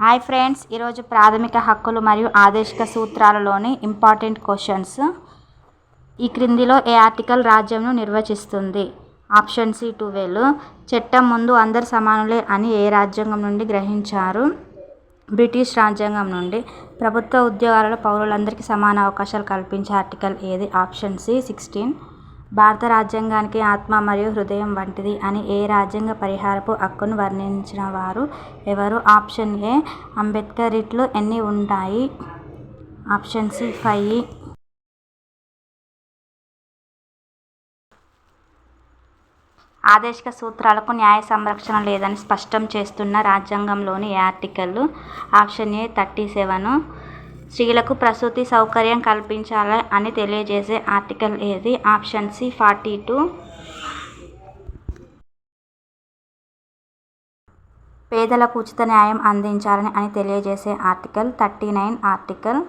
Hi friends ఈరోజు ప్రాథమిక హక్కులు మరియు ఆదేశిక సూత్రాలలోని ఇంపార్టెంట్ క్వశ్చన్స్. ఈ క్రిందిలో ఏ ఆర్టికల్ రాజ్యంను నిర్వచిస్తుంది? Option C twelve. చట్టం ముందు అందరు సమానులే అని ఏ రాజ్యాంగం నుండి గ్రహించారు? బ్రిటిష్ రాజ్యాంగం నుండి. ప్రభుత్వ ఉద్యోగాలలో పౌరులందరికీ సమాన అవకాశాలు కల్పించే ఆర్టికల్ ఏది? Option C sixteen. భారత రాజ్యాంగానికి ఆత్మ మరియు హృదయం వంటిది అని ఏ రాజ్యాంగ పరిహారపు హక్కును వర్ణించిన వారు ఎవరు? ఆప్షన్ ఏ అంబేద్కర్ రిట్లు ఎన్ని ఉంటాయి? Option C five. ఆదేశిక సూత్రాలకు న్యాయ సంరక్షణ లేదని స్పష్టం చేస్తున్న రాజ్యాంగంలోని article? Option A thirty seven. స్త్రీలకు ప్రసూతి సౌకర్యం కల్పించాలి అని తెలియజేసే ఆర్టికల్ ఏది? Option C forty two. పేదలకు ఉచిత న్యాయం అందించాలని అని తెలియజేసే ఆర్టికల్ థర్టీ నైన్ ఆర్టికల్.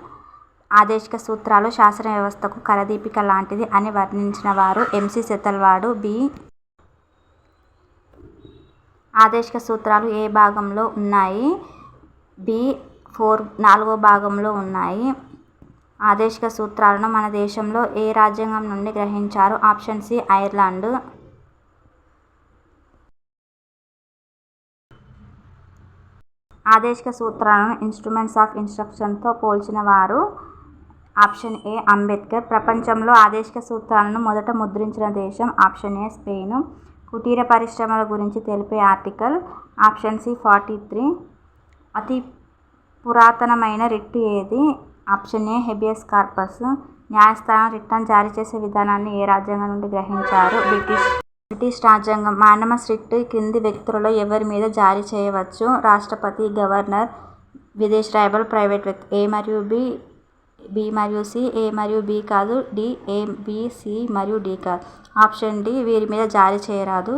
ఆదేశిక సూత్రాలు శాసన వ్యవస్థకు కరదీపిక లాంటిది అని వర్ణించిన వారు ఎంసి సెతల్వాడు బి. ఆదేశిక సూత్రాలు ఏ భాగంలో ఉన్నాయి? బి. ఫోర్ నాలుగో భాగంలో ఉన్నాయి. ఆదేశిక సూత్రాలను మన దేశంలో ఏ రాజ్యాంగం నుండి గ్రహించారు? Option C Ireland. ఆదేశిక సూత్రాలను ఇన్స్ట్రుమెంట్స్ ఆఫ్ ఇన్స్ట్రక్షన్తో పోల్చిన వారు. Option A Ambedkar. ప్రపంచంలో ఆదేశిక సూత్రాలను మొదట ముద్రించిన దేశం ఆప్షన్ ఏ స్పెయిన్. కుటీర పరిశ్రమల గురించి తెలిపే article. Option C forty three. అతి పురాతనమైన రిట్ ఏది? Option A habeas corpus. న్యాయస్థానం రిట్లను జారీ చేసే విధానాన్ని ఏ రాజ్యాంగం నుండి గ్రహించారు? బ్రిటిష్ బ్రిటిష్ రాజ్యాంగం. మానమస్ రిట్ క్రింది వ్యక్తులలో ఎవరి మీద జారీ చేయవచ్చు? రాష్ట్రపతి గవర్నర్ విదేశీ రైబల్ ప్రైవేట్ వ్యక్తి. ఏ మరియు బి బి మరియు సి ఏ మరియు బి కాదు డి ఏ బి సి మరియు డి కాదు. ఆప్షన్ డి వీరి మీద జారీ చేయరాదు.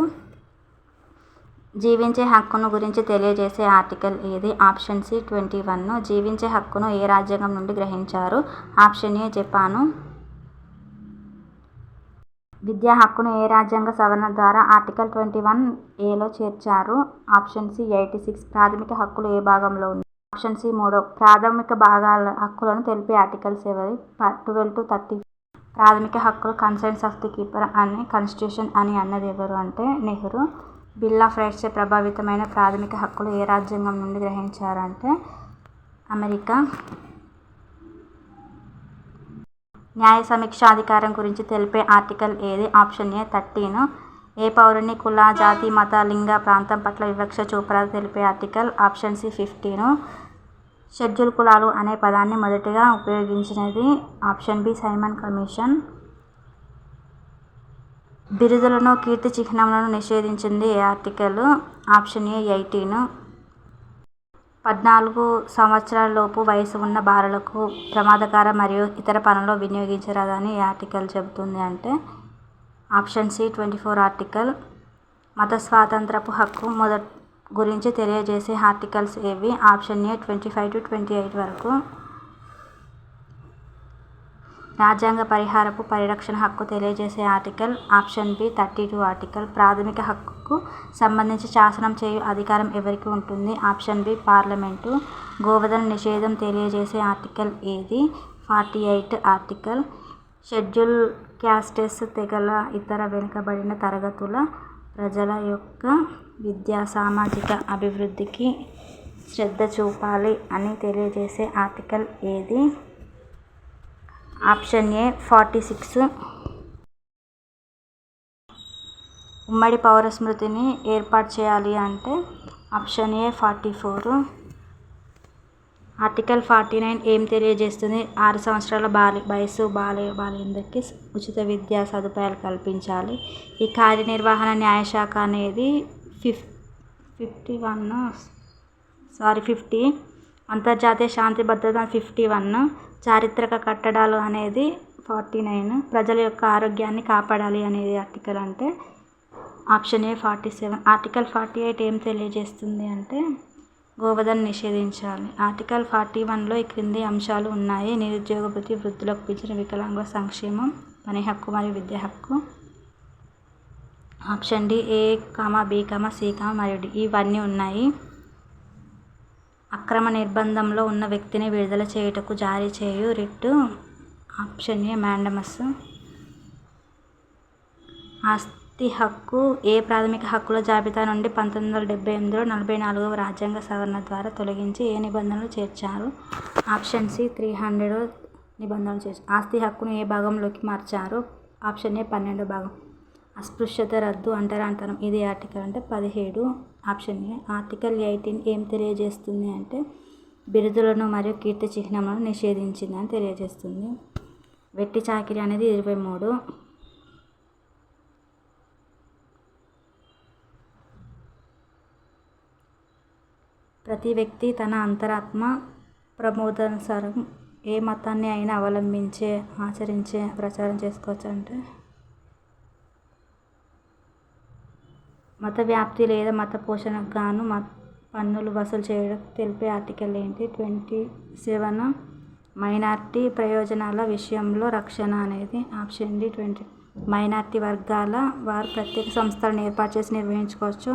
జీవించే హక్కును గురించి తెలియజేసే ఆర్టికల్ ఏది? ఆప్షన్ సి ట్వంటీ వన్ను జీవించే హక్కును ఏ రాజ్యాంగం నుండి గ్రహించారు? Option A Japan. విద్యా హక్కును ఏ రాజ్యాంగ సవరణ ద్వారా ఆర్టికల్ ట్వంటీ వన్ ఏలో చేర్చారు? Option C eighty six. ప్రాథమిక హక్కులు ఏ భాగంలో ఉంది ఆప్షన్ సి మూడో. ప్రాథమిక భాగాల హక్కులను తెలిపే ఆర్టికల్స్ ఎవరి ట్వెల్వ్ టు థర్టీ. ప్రాథమిక హక్కులు కన్సర్న్స్ ఆఫ్ ది కీపర్ అని కాన్స్టిట్యూషన్ అని అన్నది ఎవరు అంటే నెహ్రూ. బిల్ ఆఫ్ రైట్స్చే ప్రభావితమైన ప్రాథమిక హక్కులు ఏ రాజ్యాంగం నుండి గ్రహించారంటే అమెరికా. న్యాయ సమీక్ష అధికారం గురించి తెలిపే ఆర్టికల్ ఏది? ఆప్షన్ ఏ థర్టీన్. ఏ పౌరుని కుల జాతి మత లింగ ప్రాంతం పట్ల వివక్ష చూపరాదు తెలిపే article. Option C fifteen. Schedule కులాలు అనే పదాన్ని మొదటిగా ఉపయోగించినది ఆప్షన్ బి సైమన్ కమిషన్. బిరుదులను కీర్తి చిహ్నములను నిషేధించింది ఏ ఆర్టికల్? Option A eighteen. పద్నాలుగు సంవత్సరాల లోపు వయసు ఉన్న బాలలకు ప్రమాదకర మరియు ఇతర పనుల్లో వినియోగించరాదని ఏ ఆర్టికల్ చెబుతుంది అంటే? Option C twenty four article. మత స్వాతంత్రపు హక్కు మొదటి గురించి తెలియజేసే ఆర్టికల్స్ ఏవి? Option A twenty five to twenty eight వరకు. రాజ్యాంగ పరిహారపు పరిరక్షణ హక్కు తెలియజేసే article option B thirty two article. ప్రాథమిక హక్కుకు సంబంధించి శాసనం చేయు అధికారం ఎవరికి ఉంటుంది? Option B parliament. గోవధన నిషేధం తెలియజేసే ఆర్టికల్ ఏది? Forty eight article. Schedule castes తెగల ఇతర వెనుకబడిన తరగతుల ప్రజల యొక్క విద్యా సామాజిక అభివృద్ధికి శ్రద్ధ చూపాలి అని తెలియజేసే ఆర్టికల్ ఏది? Option A forty six. ఉమ్మడి పౌర స్మృతిని ఏర్పాటు చేయాలి అంటే option A forty four. Article forty nine ఏం తెలియజేస్తుంది? ఆరు సంవత్సరాల బాలి వయసు బాల బాలిందరికి ఉచిత విద్యా సదుపాయాలు కల్పించాలి. ఈ కార్యనిర్వహణ న్యాయశాఖ అనేది ఫిఫ్ ఫిఫ్టీ వన్ సారీ ఫిఫ్టీ. అంతర్జాతీయ శాంతి భద్రత ఫిఫ్టీ వన్. చారిత్రక కట్టడాలు అనేది ఫార్టీ నైన్. ప్రజల యొక్క ఆరోగ్యాన్ని కాపాడాలి అనేది ఆర్టికల్ అంటే option A forty seven. Article forty eight ఏం తెలియజేస్తుంది అంటే గోవధన నిషేధించాలి. ఆర్టికల్ ఫార్టీ వన్లో ఈ క్రింది అంశాలు ఉన్నాయి. నిరుద్యోగ భృతి వృద్ధులకు పింఛను వికలాంగుల సంక్షేమం పని హక్కు మరియు విద్య హక్కు. Option D A comma B comma C comma మరియు డి. ఇవన్నీ ఉన్నాయి. అక్రమ నిర్బంధంలో ఉన్న వ్యక్తిని విడుదల చేయుటకు జారీ చేయు రిట్టు ఆప్షన్ ఏ మ్యాండమస్. ఆస్తి హక్కు ఏ ప్రాథమిక హక్కుల జాబితా నుండి పంతొమ్మిది వందల డెబ్బై ఎనిమిదిలో నలభై నాలుగవ రాజ్యాంగ సవరణ ద్వారా తొలగించి ఏ నిబంధనలు చేర్చారు? ఆప్షన్ సి త్రీ హండ్రెడ్ నిబంధనలు చేర్చారు ఆస్తి హక్కును ఏ భాగంలోకి మార్చారు? ఆప్షన్ ఏ పన్నెండో భాగం. అస్పృశ్యత రద్దు అంటరానితనం ఇది ఆర్టికల్ అంటే పదిహేడు. Option A. ఆర్టికల్ ఎయిటీన్ ఏం తెలియజేస్తుంది అంటే బిరుదులను మరియు కీర్తి చిహ్నములను నిషేధించిందని తెలియజేస్తుంది. వెట్టి చాకిరి అనేది ఇరవై మూడు. ప్రతి వ్యక్తి తన అంతరాత్మ ప్రమోదానుసారం ఏ మతాన్ని అయినా అవలంబించే ఆచరించే ప్రచారం చేసుకోవచ్చు అంటే మత వ్యాప్తి లేదా మత పోషణకు గాను మ పన్నులు వసూలు చేయడం తెలిపే ఆర్టికల్ ఏంటి? ట్వంటీ సెవెన్ మైనార్టీ ప్రయోజనాల విషయంలో రక్షణ అనేది ఆప్షన్ డి ట్వంటీ. మైనారిటీ వర్గాల వారు ప్రత్యేక సంస్థలను ఏర్పాటు చేసి నిర్వహించుకోవచ్చు.